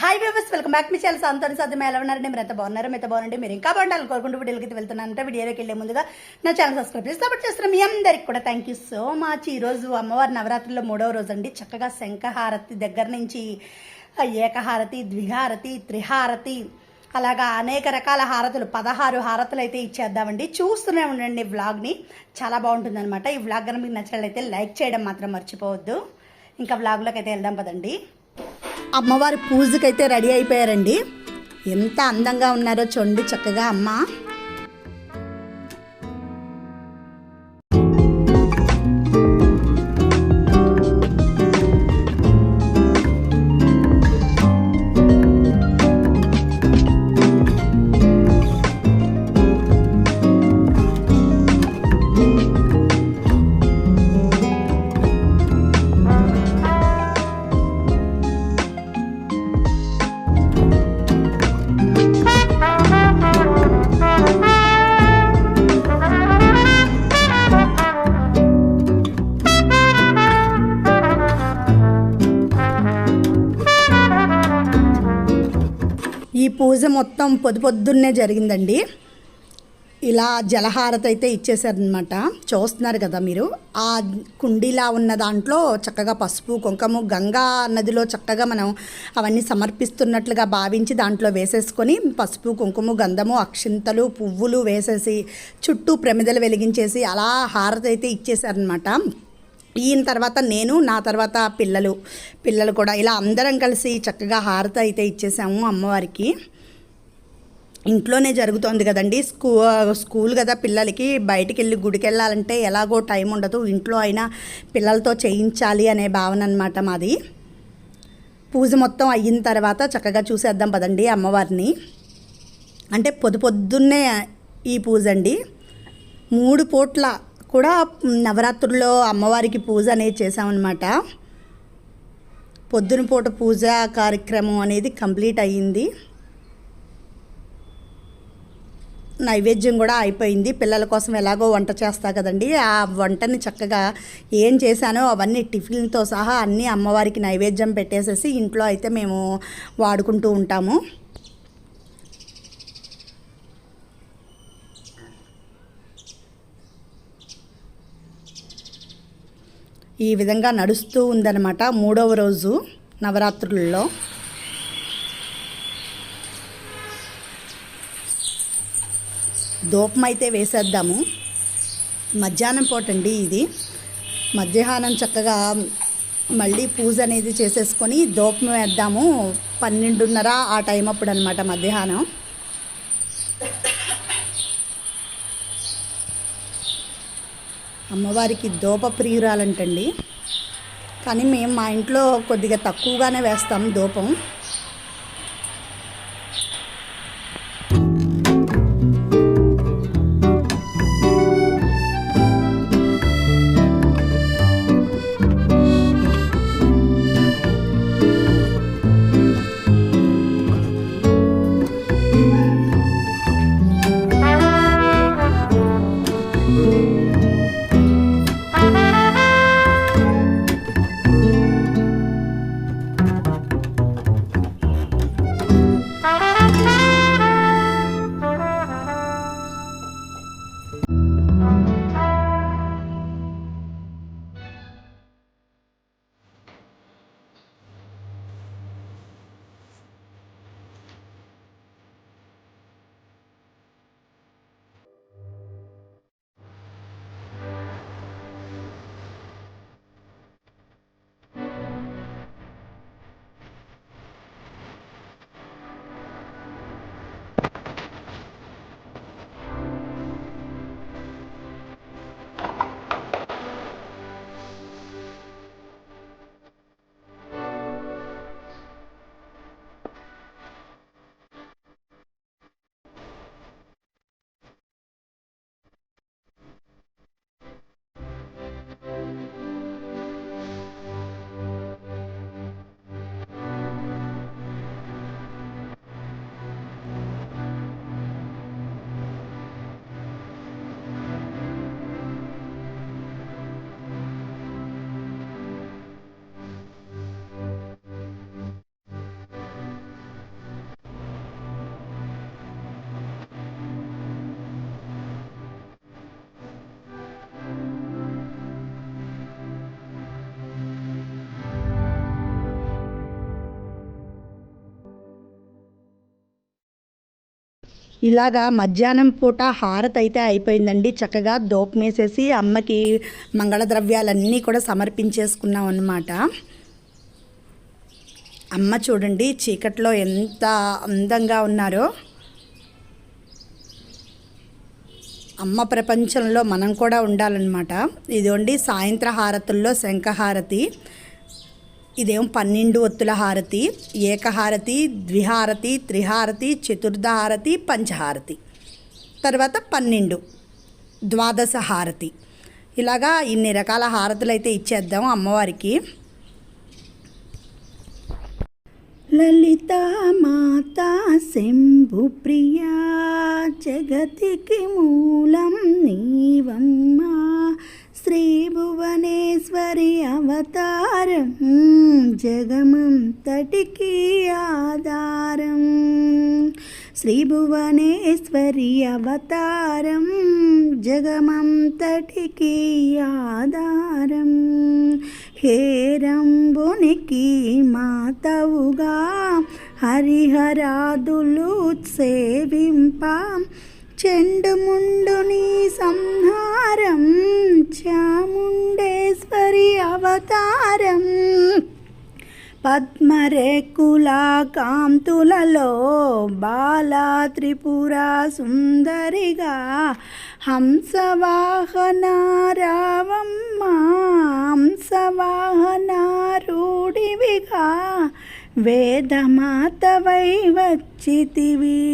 Hi viewers welcome back మీ channel సంతోని సాధ్యం ఎలా ఉన్నారండి మీరు ఎంత బాగున్నారు? ఎంత బాగుందండి మీరు ఇంకా బాగుండాలని కోరుకుంటూ వీడియోకి వెళ్తున్నానంటే వీడియోకి వెళ్ళే ముందుగా నా ఛానల్ సబ్స్క్రైబ్ చేసి సపోర్ట్ చేస్తున్నాం మీ అందరికి కూడా థ్యాంక్ యూ సో మచ్ ఈరోజు అమ్మవారి నవరాత్రిలో మూడవ రోజు అండి. చక్కగా శంఖహారతి దగ్గర నుంచి ఏకహారతి ద్విహారతి త్రిహారతి అలాగా అనేక రకాల హారతులు పదహారు హారతులు అయితే ఇచ్చేద్దామండి. చూస్తూనే ఉండండి ఈ వ్లాగ్ని. చాలా బాగుంటుంది అనమాట ఈ వ్లాగ్ కనుక మీకు నచ్చినట్లయితే లైక్ చేయడం మాత్రం మర్చిపోవద్దు. ఇంకా వ్లాగ్లోకి అయితే వెళ్దాం పదండి. అమ్మవారి పూజకైతే రెడీ అయిపోయారండి. ఎంత అందంగా ఉన్నారో చూడండి చక్కగా అమ్మ. పూజ మొత్తం పొద్దు పొద్దున్నే జరిగిందండి. ఇలా జలహారత అయితే ఇచ్చేసారనమాట చూస్తున్నారు కదా మీరు. ఆ కుండీలా ఉన్న దాంట్లో చక్కగా పసుపు కుంకుమ గంగా నదిలో చక్కగా మనం అవన్నీ సమర్పిస్తున్నట్లుగా భావించి దాంట్లో వేసేసుకొని పసుపు కుంకుమ గంధము అక్షింతలు పువ్వులు వేసేసి చుట్టూ ప్రమిదలు వెలిగించేసి అలా హారత అయితే ఇచ్చేసారనమాట ఈయన తర్వాత నేను నా తర్వాత పిల్లలు. పిల్లలు కూడా ఇలా అందరం కలిసి చక్కగా హారత అయితే ఇచ్చేసాము అమ్మవారికి. ఇంట్లోనే జరుగుతోంది కదండి. స్కూ స్కూల్ కదా పిల్లలకి. బయటికి వెళ్ళి గుడికి వెళ్ళాలంటే ఎలాగో టైం ఉండదు. ఇంట్లో అయినా పిల్లలతో చేయించాలి అనే భావన అనమాట మాది. పూజ మొత్తం అయిన తర్వాత చక్కగా చూసేద్దాం పదండి అమ్మవారిని. అంటే పొద్దు పొద్దున్నే ఈ పూజ అండి. మూడు పూట్ల కూడా నవరాత్రుల్లో అమ్మవారికి పూజ అనేది చేసామన్నమాట పొద్దున పూట పూజ కార్యక్రమం అనేది కంప్లీట్ అయ్యింది. నైవేద్యం కూడా అయిపోయింది. పిల్లల కోసం ఎలాగో వంట చేస్తా కదండి. ఆ వంటని చక్కగా ఏం చేశానో అవన్నీ టిఫిన్తో సహా అన్నీ అమ్మవారికి నైవేద్యం పెట్టేసేసి ఇంట్లో అయితే మేము వాడుకుంటూ ఉంటాము. ఈ విధంగా నడుస్తూ ఉందన్నమాట మూడవ రోజు నవరాత్రుల్లో. దూపం అయితే వేసేద్దాము. మధ్యాహ్నం పూట అండి ఇది. మధ్యాహ్నం చక్కగా మళ్ళీ పూజ అనేది చేసేసుకొని దూపం వేద్దాము. పన్నెండున్నర ఆ టైం అప్పుడు అనమాట మధ్యాహ్నం. అమ్మవారికి దోప ప్రియురాలంటండి కానీ మేము మా ఇంట్లో కొద్దిగా తక్కువగానే వేస్తాం దూపం. ఇలాగా మధ్యాహ్నం పూట హారతి అయితే అయిపోయిందండి. చక్కగా దోపమేసేసి అమ్మకి మంగళ ద్రవ్యాలన్నీ కూడా సమర్పించేసుకున్నాం అన్నమాట అమ్మ చూడండి చీకట్లో ఎంత అందంగా ఉన్నారో. అమ్మ ప్రపంచంలో మనం కూడా ఉండాలన్నమాట. ఇదిగోండి సాయంత్ర హారతుల్లో శంఖహారతి. ఇదేం పన్నెండు ఒత్తుల హారతి ఏకహారతి ద్విహారతి త్రిహారతి చతుర్థ హారతి పంచహారతి. తర్వాత పన్నెండు ద్వాదశ హారతి. ఇలాగా ఇన్ని రకాల హారతులు అయితే ఇచ్చేద్దాం అమ్మవారికి. లలిత మాతా శంభు ప్రియా జగతికి మూలం నీవం. భువనేశ్వరి అవతారం జగమంతటికి ఆధారం. శ్రీ భువనేశ్వరి అవతారం జగమంతటికి ఆధారం. హేరంబునికి మాతవుగా హరిహరాదులు సేవింప చెండుముండుని సంహారం చాముండేశ్వరి అవతారం. పద్మరేకుల కాంతులలో బాల త్రిపుర సుందరిగా హంసవాహన రావమ్మ హంసవాహన రూఢివిగా వేదమాతవై వచ్చితివి.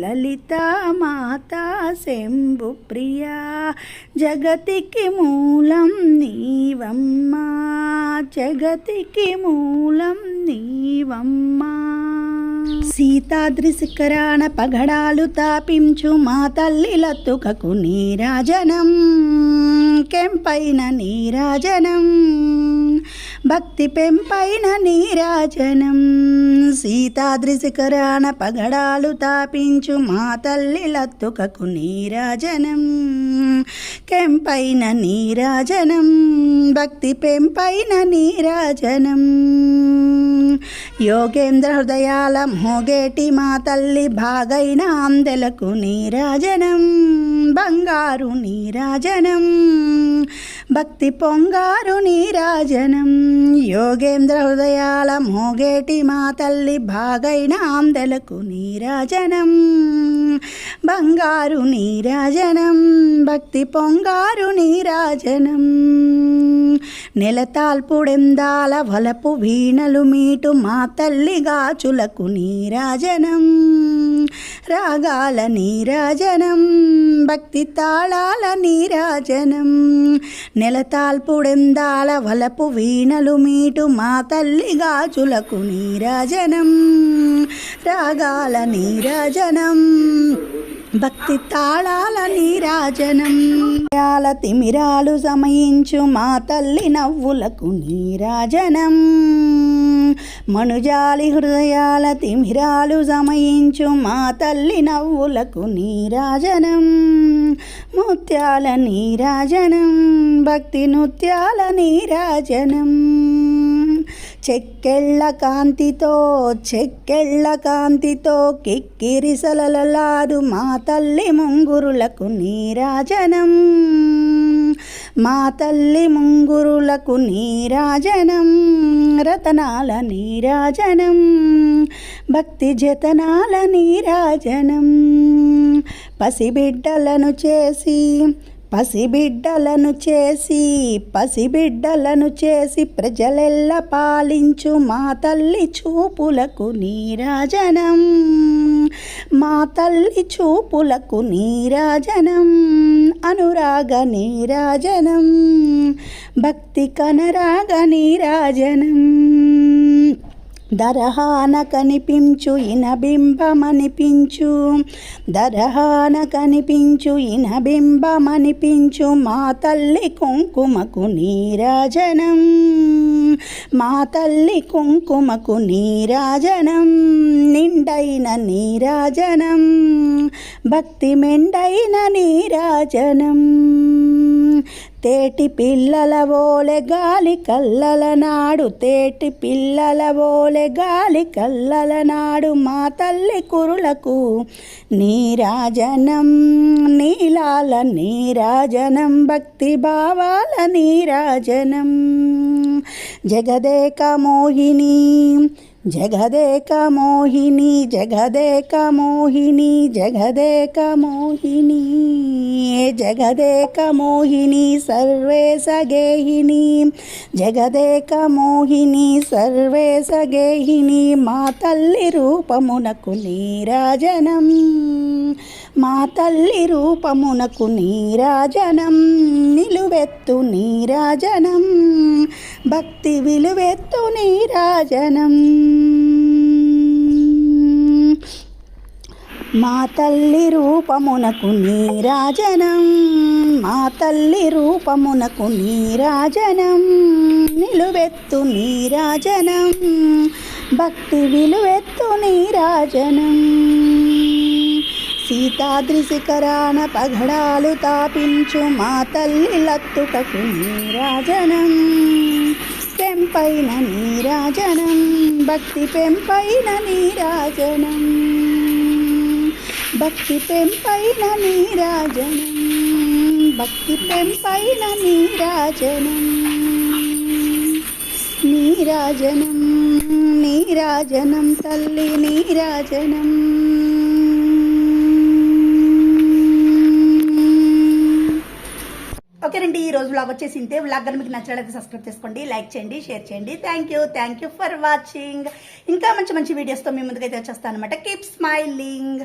లలిత మాత శంభు ప్రియా. జగతికి మూలం నీవమ్మా. జగతికి మూలం నీవమ్మా. సీతాద్రి శిఖరాన పగడాలు తాపించు మా తల్లి లత్తుకకు నీరాజనం. కెంపైన నీరాజనం. భక్తి పెంపైన నీరాజనం. సీతాద్రి శిఖరాన పగడాలు తాపించు మా తల్లి లత్తుకకు నీరాజనం. కెంపైన నీరాజనం భక్తి పెంపైన నీరాజనం. యోగేంద్ర హృదయాల మోగేటి మా తల్లి బాగైన అందెలకు నీరాజనం బంగారు నీరాజనం భక్తి పొంగారు నీరాజనం యోగేంద్ర హృదయాల మోగేటి మా తల్లి బాగైన అందెలకు నీరాజనం బంగారు నీరాజనం భక్తి పొంగారు నీరాజనం నెలతాల్పుడెందాల వలపు వీణలు మీటు మా తల్లి గాచులకు నీరాజనం రాగాల నీరాజనం భక్తి తాళాల నీరాజనం. నెలతాల్పుడెందాల వలపు వీణలు మీటు మా తల్లి గాజులకు నీరాజనం రాగాల నీరాజనం. భక్తి తాళాల నీరాజనం. యాల తిమిరాలు సమయించు మా తల్లి నవ్వులకు నీరాజనం. మనుజాలి హృదయాల తిమిరాలు సమయించు మా తల్లి నవ్వులకు నీరాజనం. ముత్యాల నీరాజనం భక్తి నృత్యాల నీరాజనం. చెక్కెళ్ళ కాంతితో చెక్కెళ్ళ కాంతితో కిక్కిరిసలలాడు మా తల్లి ముంగురులకు నీరాజనం. మా తల్లి ముంగురులకు నీరాజనం రతనాల నీరాజనం భక్తి జతనాల నీరాజనం. పసిబిడ్డలను చేసి పసిబిడ్డలను చేసి పసిబిడ్డలను చేసి ప్రజలెల్ల పాలించు మా తల్లి చూపులకు నీరాజనం. మా తల్లి చూపులకు నీరాజనం. అనురాగ నీరాజనం. భక్తి కనరాగ నీరాజనం. దరహాన కనిపించు ఇనబింబమనిపించు దరహాన కనిపించు ఇనబింబమనిపించు మా తల్లి కుంకుమకు నీరాజనం మా తల్లి కుంకుమకు నీరాజనం నిండైన నీరాజనం భక్తి మెండైన నీరాజనం. తేటి పిల్లల ఓలె గాలి కల్లల నాడు తేటి పిల్లల ఓలె గాలి కల్లల నాడు మా తల్లి కురులకు నీరాజనం నీలాల నీరాజనం భక్తి భావాల నీరాజనం. జగదేక మోహిని జగదేక మోహిని జగదేక మోహిని జగదేక మోహిని జగదేక మోహిని సర్వే సగేహిని జగదేక మోహిని సర్వే సగేహిని మా తల్లి రూపమునకు నీరాజనం మా తల్లి రూపమునకు నీరాజనం నిలువెత్తు నీరాజనం భక్తి విలువెత్తు నీరాజనం. మా తల్లి రూపమునకు నీరాజనం. మా తల్లి రూపమునకు నీరాజనం. నిలువెత్తు నీరాజనం. భక్తి విలువెత్తు నీరాజనం. సీతాద్రి శిఖరాన పగడాలు తాపించు మా తల్లి లత్తుటకు నీరాజనం. పెంపైన నీరాజనం భక్తి పెంపైన నీరాజనం. భక్తి పెంపైన నీరాజనం భక్తి పెంపైన నీరాజనం. నీరాజనం నీరాజనం తల్లి నీరాజనం. ఓకేనండి ఈ రోజు బ్లాగ్ వచ్చేసి ఇంతే. బ్లాగ్ మీకు నచ్చినట్లయితే సబ్స్క్రైబ్ చేసుకోండి లైక్ చేయండి షేర్ చేయండి. Thank you thank you for watching ఇంకా మంచి మంచి వీడియోస్తో మీ ముందుకైతే వచ్చేస్తాను అనమాట కీప్ స్మైలింగ్